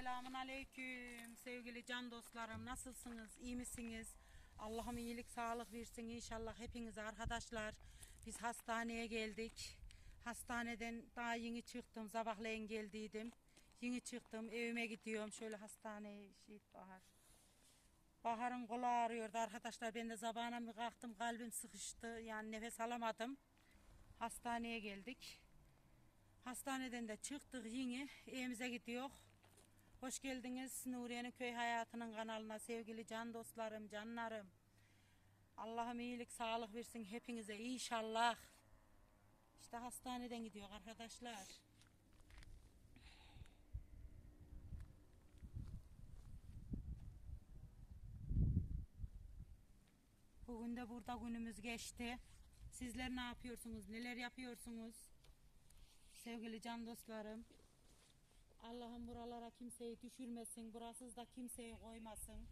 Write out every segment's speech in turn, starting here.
Selamun Aleyküm sevgili can dostlarım. Nasılsınız? İyi misiniz? Allah'ım iyilik, sağlık versin inşallah hepinize arkadaşlar. Biz hastaneye geldik. Hastaneden daha yeni çıktım. Sabahleyin geldiydim. Yeni çıktım. Evime gidiyorum. Şöyle hastaneye şey bahar. Bahar'ın kolu ağrıyordu arkadaşlar. Ben de sabahına bir kalktım. Kalbim sıkıştı. Yani nefes alamadım. Hastaneye geldik. Hastaneden de çıktık yine evimize gidiyor. Hoş geldiniz Nuriye'nin köy hayatının kanalına sevgili can dostlarım, canlarım. Allah'ım iyilik, sağlık versin hepinize inşallah. İşte hastaneden gidiyor arkadaşlar. Bugün de burada günümüz geçti. Sizler ne yapıyorsunuz? Neler yapıyorsunuz? Sevgili can dostlarım. Allah'ım buralara kimseyi düşürmesin. Burasız da kimseyi koymasın.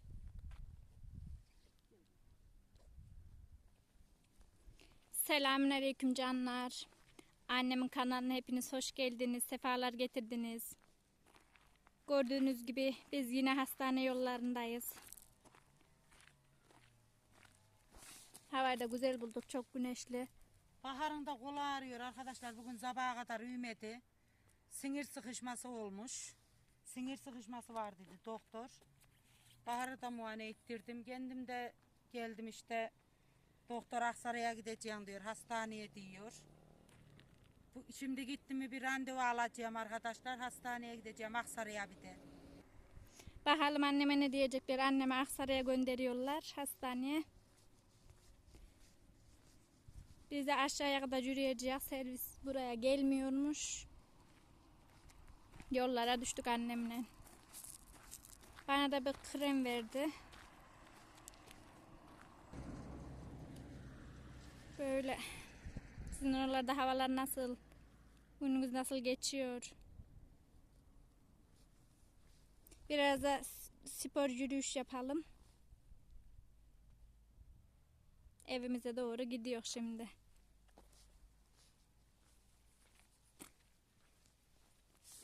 Selamünaleyküm canlar. Annemin kanalına hepiniz hoş geldiniz, sefalar getirdiniz. Gördüğünüz gibi biz yine hastane yollarındayız. Havayı da güzel bulduk, çok güneşli. Baharın da kolu ağrıyor arkadaşlar. Bugün sabaha kadar üymedi. Sinir sıkışması olmuş. Sinir sıkışması var dedi doktor. Bahar'ı da muayene ettirdim. Kendim de geldim işte. Doktor Aksaray'a gideceğim diyor. Hastaneye diyor. Bu, şimdi gittim mi bir randevu alacağım arkadaşlar. Hastaneye gideceğim Aksaray'a bir de. Bakalım anneme ne diyecekler. Annemi Aksaray'a gönderiyorlar hastaneye. Biz de aşağıya kadar yürüyeceğiz. Servis buraya gelmiyormuş. Yollara düştük annemle. Bana da bir krem verdi. Böyle. Sizin oralarda havalar nasıl? Gününüz nasıl geçiyor? Biraz da spor yürüyüş yapalım. Evimize doğru gidiyor şimdi.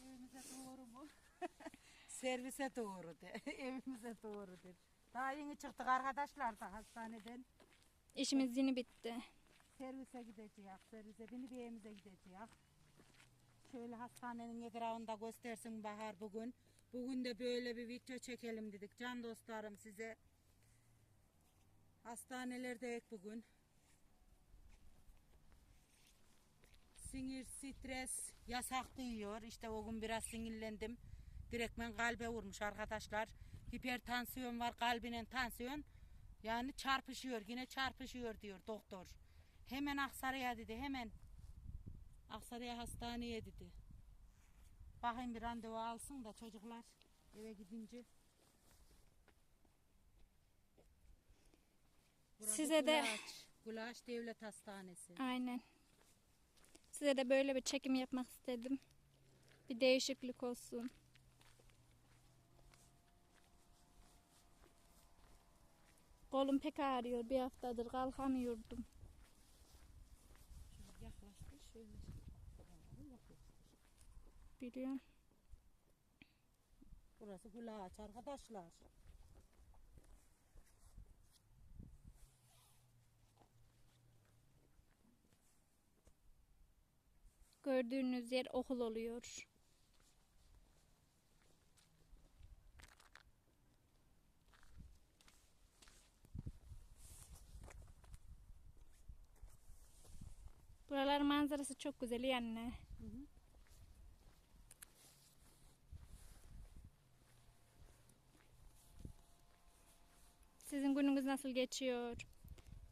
Evimize doğru mu? Servise doğru de. Evimize doğru de. Daha yeni çıktık arkadaşlar da hastaneden. İşimiz yeni bitti. Servise gideceğiz. Servise binip evimize gideceğiz. Şöyle hastanenin etrafında göstersin Bahar bugün. Bugün de böyle bir video çekelim dedik. Can dostlarım size. Hastanelerdeyik bugün. Sinir, stres yasak diyor. İşte o gün biraz sinirlendim. Direktmen kalbe vurmuş arkadaşlar. Hipertansiyon var kalbinin tansiyon. Yani çarpışıyor yine çarpışıyor diyor doktor. Hemen Aksaray'a dedi hemen. Aksaray'a hastaneye dedi. Bakayım bir randevu alsın da çocuklar eve gidince. Burası Size de- Gulaç, Gulaç Devlet Hastanesi. Aynen. Size de böyle bir çekim yapmak istedim. Bir değişiklik olsun. Kolum pek ağrıyor. Bir haftadır kalkamıyordum. Şöyle yaklaştır şöyle. Biliyorum. Burası Gulaç arkadaşlar. Gördüğünüz yer okul oluyor. Buralar manzarası çok güzel yani. Sizin gününüz nasıl geçiyor?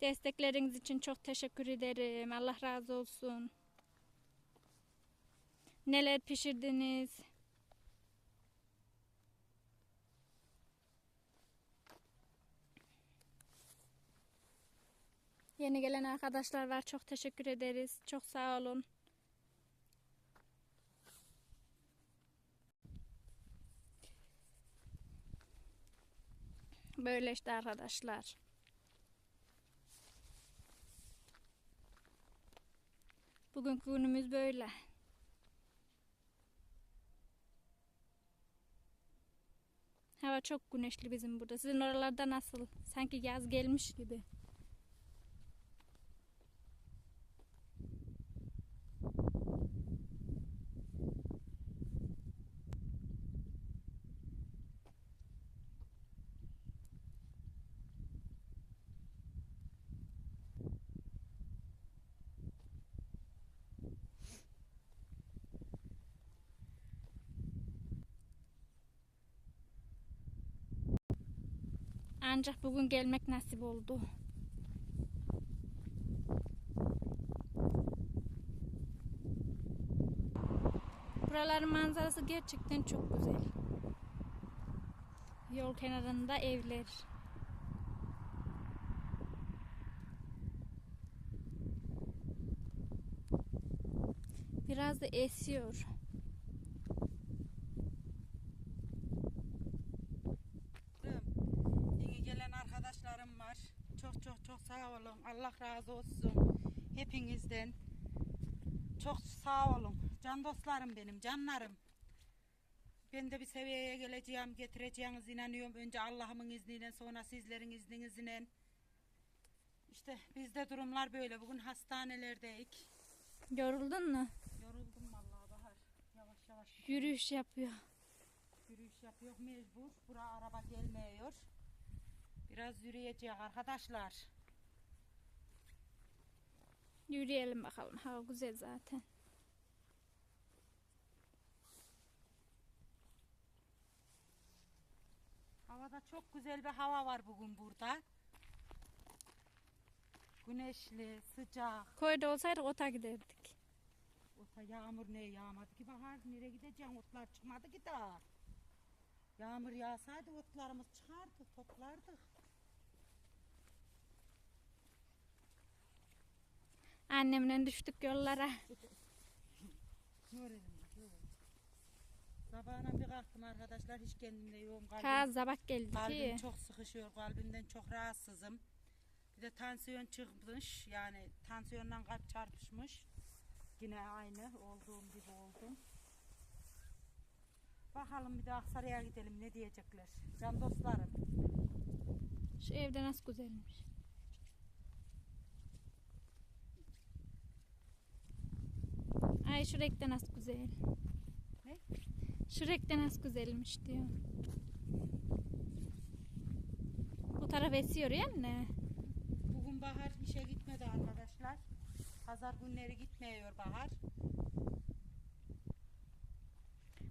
Destekleriniz için çok teşekkür ederim. Allah razı olsun. Neler pişirdiniz? Yeni gelen arkadaşlar var. Çok teşekkür ederiz. Çok sağ olun. Böyle işte arkadaşlar. Bugünkü günümüz böyle. Hava çok güneşli bizim burada. Sizin oralarda nasıl? Sanki yaz gelmiş gibi. Ancak bugün gelmek nasip oldu. Buraların manzarası gerçekten çok güzel. Yol kenarında evler. Biraz da esiyor. Yeni gelen arkadaşlarım var. Çok çok çok sağ olun. Allah razı olsun. Hepinizden. Çok sağ olun. Can dostlarım benim, canlarım. Ben de bir seviyeye geleceğim, getireceğiniz inanıyorum. Önce Allah'ımın izniyle, sonra sizlerin izninizle. İşte bizde durumlar böyle. Bugün hastanelerdeyik. Yoruldun mu? Yoruldum vallahi Bahar. Yavaş yavaş Yürüyüş yapıyor. yürüyüş yapıyor mecbur. Bura araba gelmiyor. Biraz yürüyeceğiz arkadaşlar. Yürüyelim bakalım. Hava güzel zaten. Havada çok güzel bir hava var bugün burada. Güneşli, sıcak. Koyda olsaydık ota giderdik. Ota yağmur ne yağmadı ki bahar nereye gideceğim otlar çıkmadı ki daha. Yağmur yağsaydı otlarımız çıkardı toplardık. Annemle düştük yollara. Sabahına bir kalktım arkadaşlar hiç kendimde yoğum kalbim. Ta zabak geldi Kalbim çok sıkışıyor. Kalbimden çok rahatsızım. Bir de tansiyon çıkmış. Yani tansiyondan kalp çarpışmış. Yine aynı olduğum gibi oldum. Bakalım bir de Aksaray'a gidelim ne diyecekler. Can dostlarım. Şu evde nasıl güzelmiş. Ay şu renkte nasıl güzel. Ne? Şu renkte nasıl güzelmiş diyor. Bu taraf esiyor ya anne. Bugün Bahar işe gitmedi arkadaşlar. Pazar günleri gitmiyor Bahar.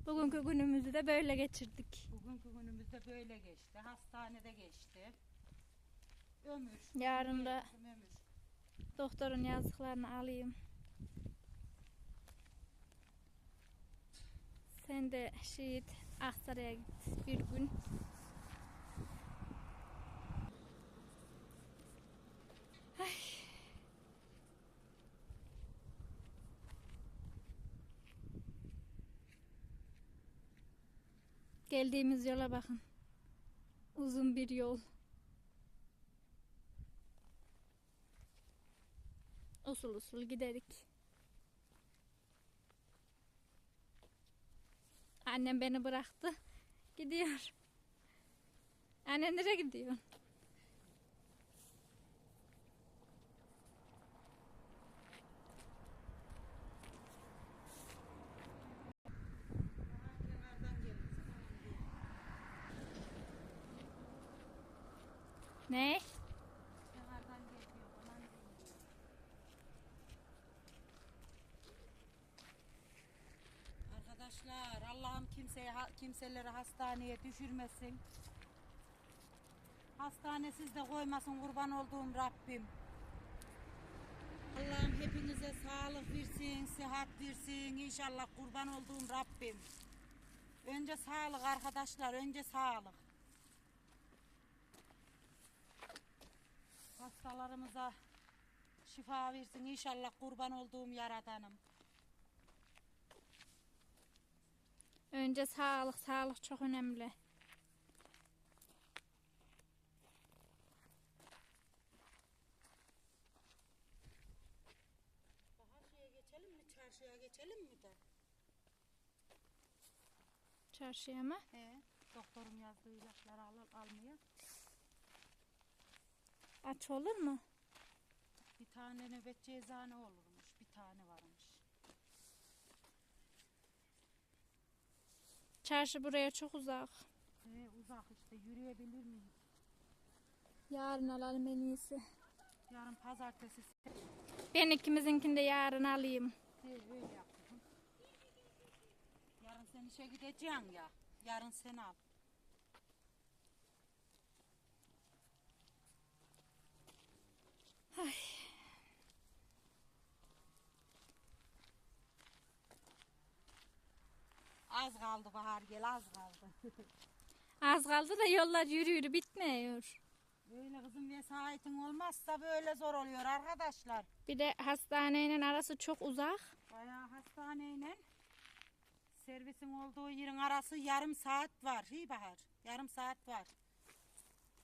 Bugünkü günümüzü de böyle geçirdik. Bugünkü günümüz de böyle geçti. Hastanede geçti. Ömür. Yarın da Ömür. doktorun yazdıklarını alayım. Sen de şehit Aksaray'a bir gün. Ay. Geldiğimiz yola bakın. Uzun bir yol. Usul usul giderik. Annem beni bıraktı. Gidiyor. Anne nereye gidiyor? Ne? Kenardan geliyor. Aman diyeyim. Arkadaşlar Allah'ım kimseye kimseleri hastaneye düşürmesin. Hastanesiz de koymasın kurban olduğum Rabbim. Allah'ım hepinize sağlık versin, sıhhat versin. İnşallah kurban olduğum Rabbim. Önce sağlık arkadaşlar, önce sağlık. Hastalarımıza şifa versin inşallah kurban olduğum yaradanım. Önce sağlık, sağlık çok önemli. Geçelim mi? Çarşıya geçelim mi de? Çarşıya mı? He. Doktorun yazdığı ilaçları al, almaya. Aç olur mu? Bir tane nöbet cezane olurmuş. Bir tane varmış. Çarşı buraya çok uzak. He, uzak işte yürüyebilir miyiz? Yarın alalım en iyisi. Yarın pazartesi Ben ikimizinkini de yarın alayım. He, öyle. Yarın sen işe gideceksin ya. Yarın sen al. Ay. Az kaldı Bahar gel az kaldı. Az kaldı da yollar yürü yürü bitmiyor. Böyle kızım vesayetin olmazsa böyle zor oluyor arkadaşlar. Bir de hastanenin arası çok uzak. Bayağı hastaneyle servisin olduğu yerin arası yarım saat var. Hi Bahar. Yarım saat var.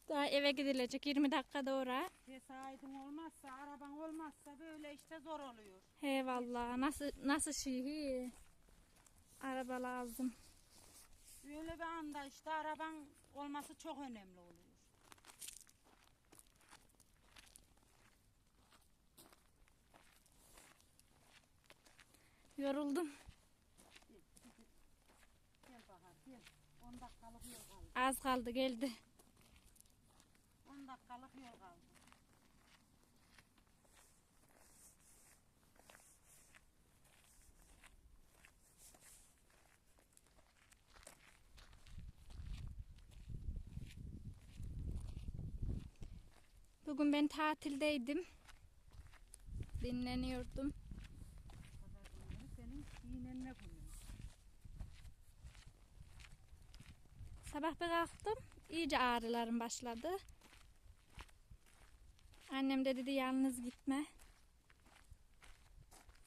Daha eve gidilecek 20 dakikada ora. Vesayetin olmazsa, araban olmazsa böyle işte zor oluyor. He vallahi nasıl nasıl şey. Araba lazım. Böyle bir anda işte araban olması çok önemli oluyor. Yoruldum. Gel Bahar gel. 10 dakikalık yol kaldı. Az kaldı geldi. 10 dakikalık yol kaldı. Bugün ben tatildeydim. Dinleniyordum. Sabah bir kalktım. iyice ağrılarım başladı. Annem de dedi yalnız gitme.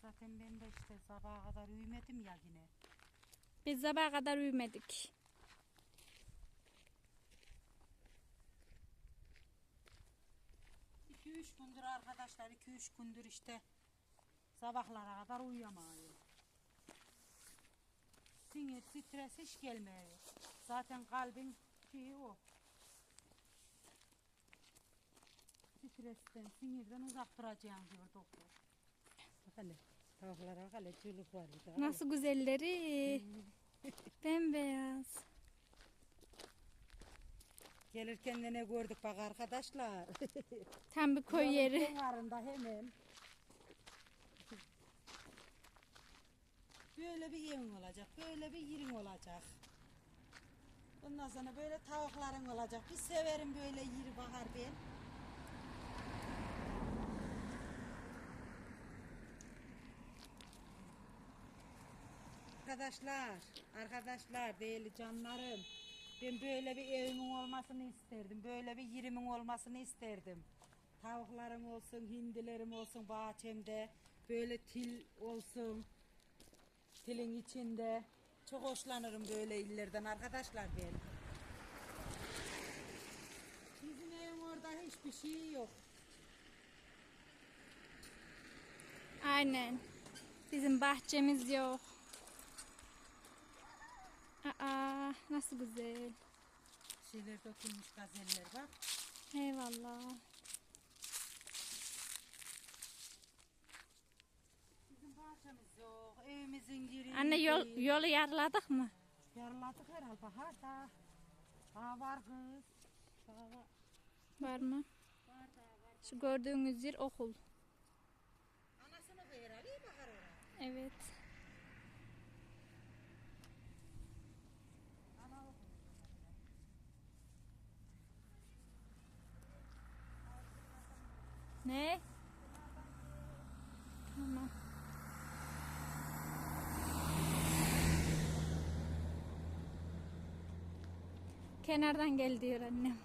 Zaten ben de işte sabaha kadar uyumadım ya yine. Biz sabaha kadar uyumadık. İki üç gündür arkadaşlar, iki üç gündür işte sabahlara kadar uyuyamıyor. Sinir, stres hiç gelmiyor. Zaten kalbin şeyi o. Stresten, sinirden uzak duracaksın diyor doktor. Bak hele, tavuklara bak hele, çığlık var. Nasıl güzelleri. Bembeyaz. Gelirken de ne gördük bak arkadaşlar. Tam bir koy yeri. Kenarında hemen. Böyle bir yerin olacak, böyle bir yerin olacak. Ondan sonra böyle tavukların olacak. Bir severim böyle yeri bahar ben. Arkadaşlar, arkadaşlar, değerli canlarım. Ben böyle bir evimin olmasını isterdim. Böyle bir yerimin olmasını isterdim. Tavuklarım olsun, hindilerim olsun bahçemde. Böyle til olsun. Tilin içinde. Çok hoşlanırım böyle illerden arkadaşlar ben. Bizim evin orada hiçbir şey yok. Aynen. Bizim bahçemiz yok. Aa, nasıl güzel. Şeyler dökülmüş gazeller bak. Eyvallah. Bizim bahçemiz yok. Evimizin yeri Anne yol yolu yarladık mı? Yarıladık herhalde bahar da. Var kız. Daha var. Mı? Var daha var. Şu gördüğünüz yer okul. Anasını da herhalde iyi bahar. Evet. Ana okul. Ne? Tamam. Kenardan gel diyor annem.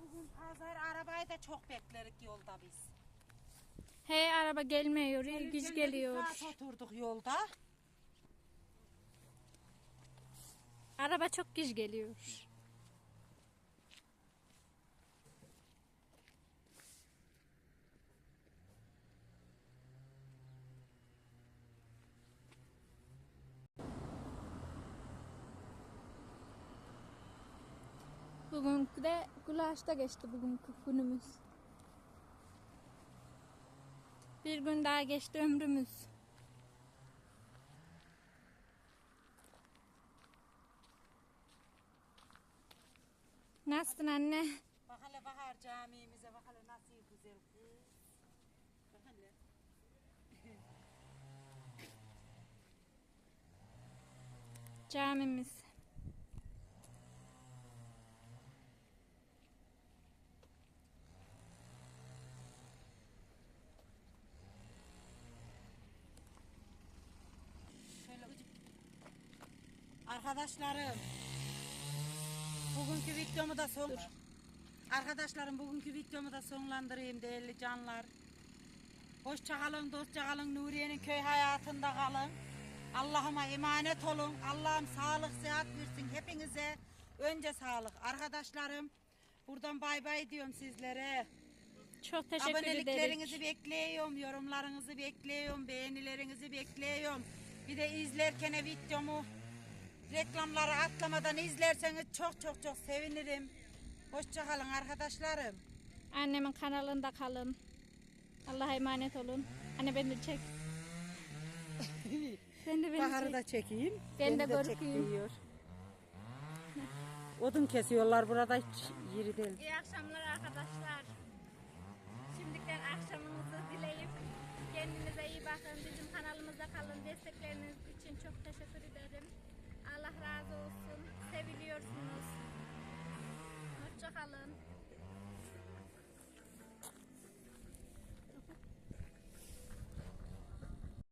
Bugün pazar arabayı da çok beklerik yolda biz. He araba gelmiyor, bir geliyor. saat oturduk yolda. Araba çok güç geliyor. Bugün de gulaşta geçti bugünkü günümüz. Bir gün daha geçti ömrümüz. Nasılsın anne? Bak hele Bahar camimize bak hele nasıl güzel kız. Bak hele. Camimiz. Şöyle ucu- Arkadaşlarım bugünkü videomu da son Arkadaşlarım bugünkü videomu da sonlandırayım değerli canlar. Hoşça kalın, dostça kalın. Nuriye'nin köy hayatında kalın. Allah'ıma emanet olun. Allah'ım sağlık, sıhhat versin hepinize. Önce sağlık. Arkadaşlarım buradan bay bay diyorum sizlere. Çok teşekkür Aboneliklerinizi ederim. bekliyorum, yorumlarınızı bekliyorum, beğenilerinizi bekliyorum. Bir de izlerken videomu reklamları atlamadan izlerseniz çok çok çok sevinirim. Hoşçakalın arkadaşlarım. Annemin kanalında kalın. Allah'a emanet olun. Anne beni de çek. Sen de beni Baharı çek. da çekeyim. Ben beni de korkuyum. çekiyor. Odun kesiyorlar burada hiç yeri değil. İyi akşamlar arkadaşlar. Şimdiden akşamınızı dileyip kendinize iyi bakın. Bizim kanalımızda kalın. Destekleriniz için çok teşekkür ederim. Allah razı olsun. Seviliyorsunuz. Hoşça kalın.